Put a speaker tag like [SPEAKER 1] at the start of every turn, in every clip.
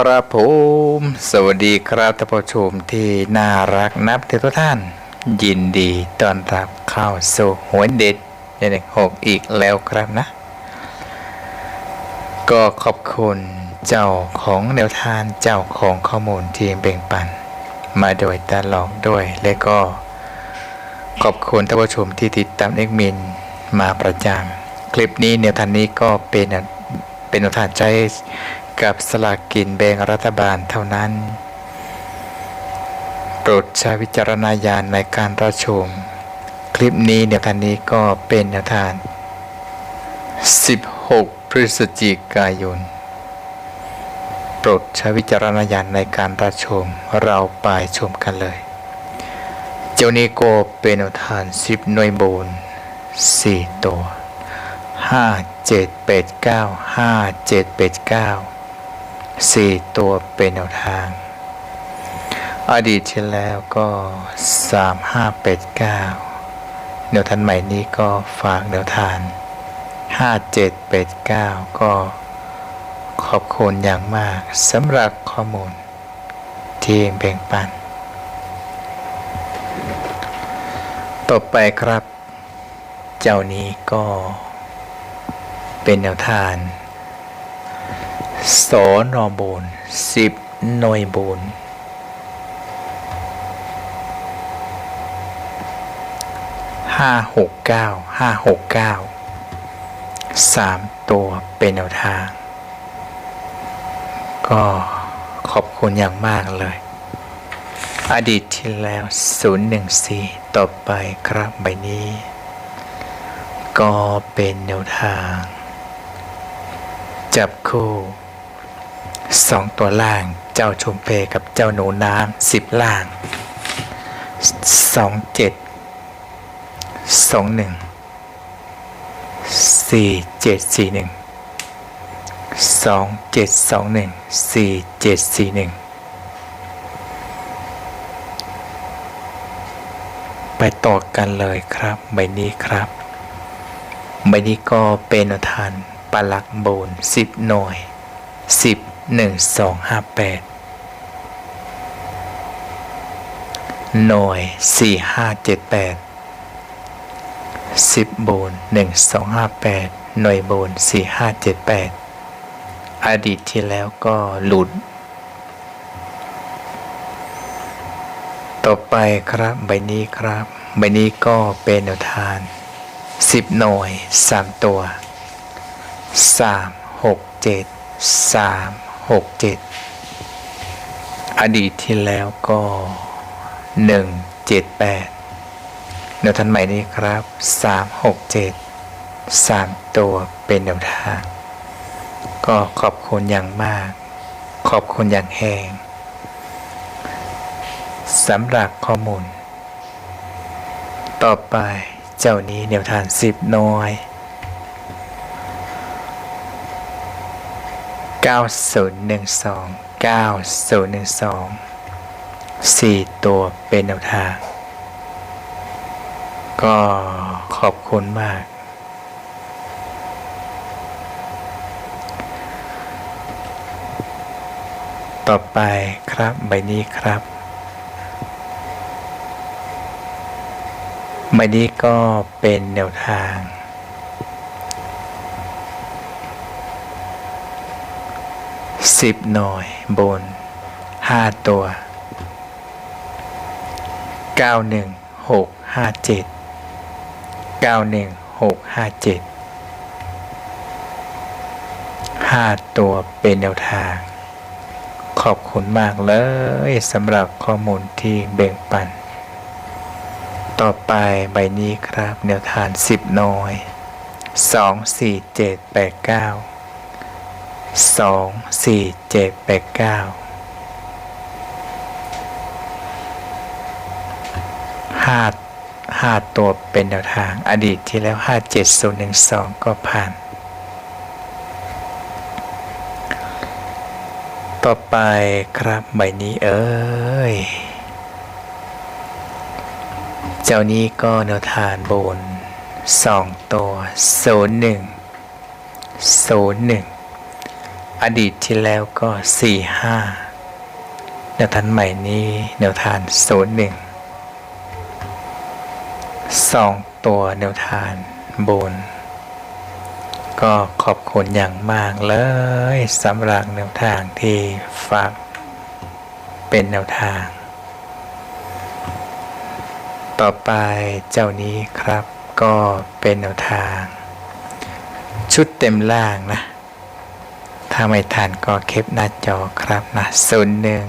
[SPEAKER 1] ครับผม สวัสดีครับท่านผู้ชมที่น่ารักนับถือทุกท่าน ยินดีต้อนรับเข้าสู่หัวเด็ดยันเด็กหกอีกแล้วครับนะ ก็ขอบคุณเจ้าของแนวทางเจ้าของข้อมูลที่แบ่งปัน มาโดยตลอดด้วย และก็ ขอบคุณท่านผู้ชมที่ติดตามเอ็กมินมาประจำคลิปนี้แนวทางนี้ก็เป็นเป็นแนวทางใจ กับสลากกินแบ่งรัฐบาลเท่านั้น โปรดใช้วิจารณญาณในการรับชม คลิปนี้แนวทางนี้ก็เป็นแนวทาง16 พฤศจิกายน โปรดใช้วิจารณญาณในการรับชม เราไปชมกันเลย เจ้านี้ก็เป็นแนวทางสิบหน่วยบนสี่ตัวห้าเจ็ดแปดเก้าห้าเจ็ดแปดเก้า สี่ตัวเป็นแนวทาง อดีตที่แล้วก็สามห้าแปดเก้าแนวทางใหม่นี้ก็ฝากแนวทางห้าเจ็ดแปดเก้าก็ขอบคุณอย่างมากสำหรับข้อมูลที่แบ่งปัน ต่อไปครับ เจ้านี้ก็เป็นแนวทาง สอนอบูนสิบหน่วยบูนห้าหกเก้าห้าหกเก้าสามตัวเป็นแนวทาง ก็ขอบคุณอย่างมากเลย อดีตที่แล้ว 014 ต่อไปครับใบนี้ ก็เป็นแนวทาง จับคู่ สองตัวล่าง เจ้าชมเพกับเจ้าหนูน้ำสิบล่างสองเจ็ดสองหนึ่งสี่เจ็ดสี่หนึ่งสองเจ็ดสองหนึ่งสี่เจ็ดสี่หนึ่งไปต่อกันเลยครับใบนี้ครับใบนี้ก็เป็นทานปลักโบนสิบหน่วยสิบ หนึ่งสองห้าแปดหน่วยสี่ห้าเจ็ดแปดสิบโบนหนึ่งสองห้าแปดหน่วยโบนสี่ห้าเจ็ดแปดอดีตที่แล้วก็หลุด ต่อไปครับใบนี้ครับ ใบนี้ก็เป็นแนวทานสิบหน่วยสามตัวสามหกเจ็ดสาม หกเจ็ดอดีตที่แล้วก็หนึ่งเจ็ดแปดแนวทานใหม่นี้ครับสามหกเจ็ดสามตัวเป็นแนวทาง ก็ขอบคุณอย่างมาก ขอบคุณอย่างแหงสำหรับข้อมูล ต่อไปเจ้านี้แนวทางสิบน้อย 9012 9012 4 ตัวเป็นแนวทาง ก็ขอบคุณมาก ต่อไปครับใบนี้ครับ ใบนี้ก็เป็นแนวทาง สิบหน่อยบนห้าตัวเก้าหนึ่งหกห้าเจ็ดเก้าหนึ่งหกห้าเจ็ดห้าตัวเป็นแนวทาง ขอบคุณมากเลยสำหรับข้อมูลที่แบ่งปัน ต่อไปใบนี้ครับแนวทางสิบหน้อยสองสี่เจ็ดแปดเก้า สองสี่เจ็ดแปดเก้าห้าห้าตัวเป็นแนวทาง อดีตที่แล้วห้าเจ็ดศูนย์หนึ่งสองก็ผ่าน ต่อไปครับใบนี้เอ้ย เจ้านี้ก็แนวทานบนสองตัวศูนย์หนึ่งศูนย์หนึ่ง อดีตที่แล้วก็สี่ห้าแนวทานใหม่นี้แนวทานศูนย์หนึ่งสองตัวแนวทานบน ก็ขอบคุณอย่างมากเลยสำหรับแนวทางที่ฝากเป็นแนวทาง ต่อไปเจ้านี้ครับก็เป็นแนวทาง ชุดเต็มล่างนะ ถ้าไม่ทันก็เคปหน้าจอครับนะศูนย์หนึ่ง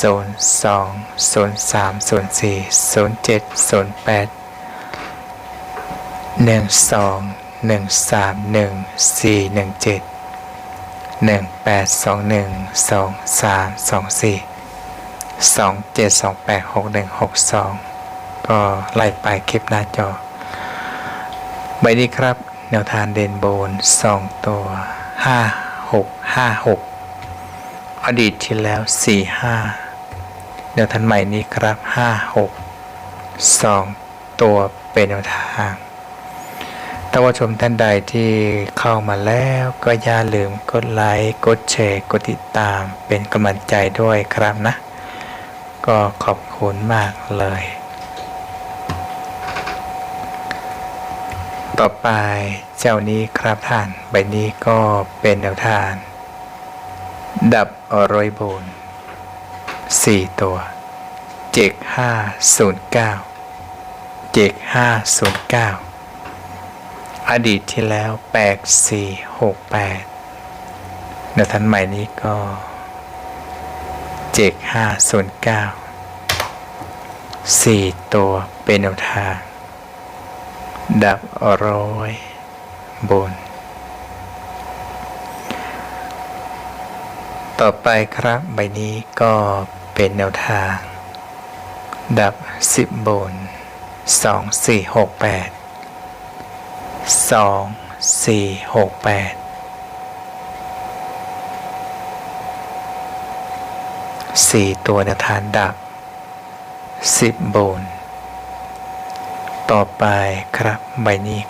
[SPEAKER 1] ศูนย์สองศูนย์สามศูนย์สี่ศูนย์เจ็ดศูนย์แปดหนึ่งสองหนึ่งสามหนึ่งสี่หนึ่งเจ็ดหนึ่งแปดสองหนึ่งสองสามสองสี่สองเจ็ดสองแปดหกหนึ่งหกสองก็ไล่ไปคลิปหน้าจอใบนี้ครับ แนวทางเด่นโบนสองตัว ห้าหกห้าหกอดีตที่แล้วสี่ห้าแนวทางใหม่นี้ครับห้าหกสองตัวเป็นแนวทางถ้าว่าชมท่านใดที่เข้ามาแล้วก็อย่าลืมกดไลค์กดแชร์กดติดตามเป็นกำลังใจด้วยครับนะ ก็ขอบคุณมากเลย ต่อไป เจ้านี้ครับท่าน ใบนี้ก็เป็นแนวทางดับอรอยบนสี่ตัว เจ็กห้าศูนย์เก้าเจ็กห้าศูนย์เก้าอดีตที่แล้วแปดสี่หกแปดแนวทางใหม่นี้ก็เจ็กห้าศูนย์เก้าสี่ตัวเป็นแนวทางดับอร้อย บน ต่อไปครับใบนี้ก็เป็นแนวทาง ดับสิบบนสองสี่หกแปดสองสี่หกแปดสี่ตัวแนวทางดับสิบบน ต่อไปครับใบนี้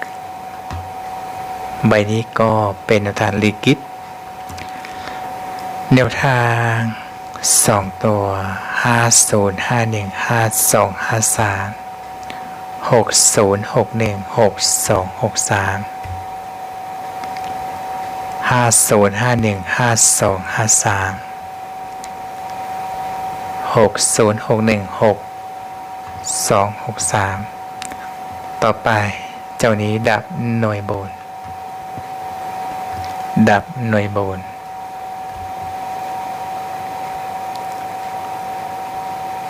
[SPEAKER 1] ใบนี้ก็เป็นแนวทางลีกิตแนวทางสองตัวห้าศูนย์ห้าหนึ่งห้าสองห้าสามหกศูนย์หกหนึ่งหกสองหกสามห้าศูนย์ห้าหนึ่งห้าสองห้าสามหกศูนย์หกหนึ่งหกสองหกสามต่อไปเจ้านี้ดับหน่วยบน ดับหน่วยบน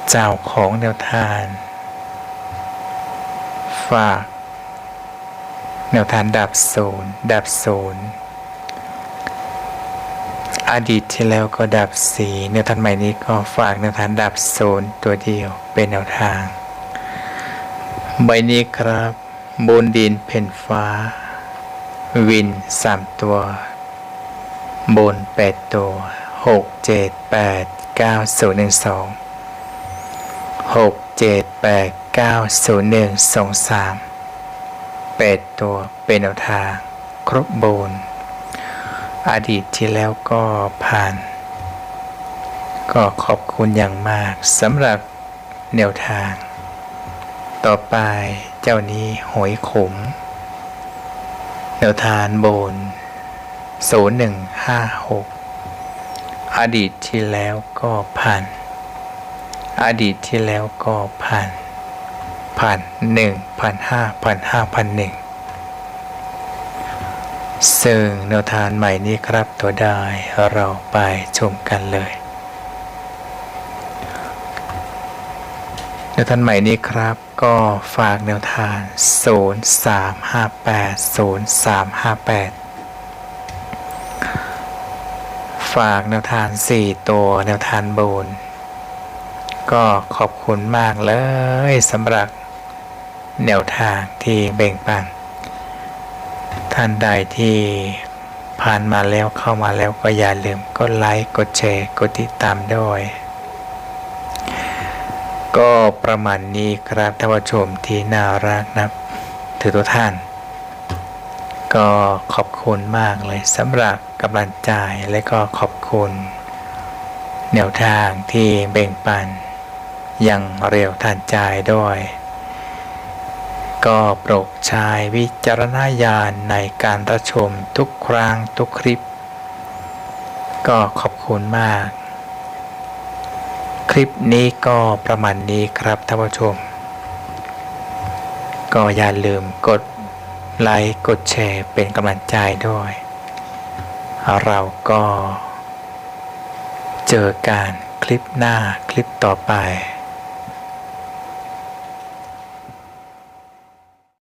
[SPEAKER 1] เจ้าของแนวทาน ฝาก แนวทานดับศูนย์ดับศูนย์อดีตที่แล้วก็ดับสีแนวทานใหม่นี้ก็ฝากแนวทานดับศูนย์ตัวเดียวเป็นแนวทาง ใบนี้ครับบนดินเพ่นฟ้า วินสามตัว บนแปดตัวหกเจ็ดแปดเก้าศูนย์หนึ่งสองหกเจ็ดแปดเก้าศูนย์หนึ่งสองสามแปดตัวเป็นแนวทาง ครบบนอดีตที่แล้วก็ผ่าน ก็ขอบคุณอย่างมากสำหรับแนวทาง ต่อไปเจ้านี้หอยขม แนวทานโบน ศูนย์หนึ่งห้าหกอดีตที่แล้วก็ผ่าน อดีตที่แล้วก็ผ่าน ผ่านหนึ่งพันห้าพันห้าพันหนึ่งซึ่งแนวทานใหม่นี้ครับตัวได้เราไปชมกันเลยแนวทานใหม่นี้ครับก็ฝากแนวทาง 0358 0358 ฝากแนวทาง4ตัวแนวทางบนก็ขอบคุณมากเลยสำหรับแนวทางที่แบ่งปัน ท่านใดที่ผ่านมาแล้วเข้ามาแล้วก็อย่าลืมกดไลค์กดแชร์กดติดตามด้วย ก็ประมาณนี้ครับท่านผู้ชมที่น่ารักนะถือตัวท่าน ก็ขอบคุณมากเลยสำหรับกำลังใจและก็ขอบคุณแนวทางที่แบ่งปันอย่างเร็วทันใจด้วย ก็โปรดใช้วิจารณญาณในการรับชมทุกครั้งทุกคลิป ก็ขอบคุณมาก คลิปนี้ก็ประมาณนี้ครับท่านผู้ชม ก็อย่าลืมกด ไลค์กดแชร์เป็นกำลังใจด้วย เราก็ เจอกันคลิปหน้าคลิปต่อไป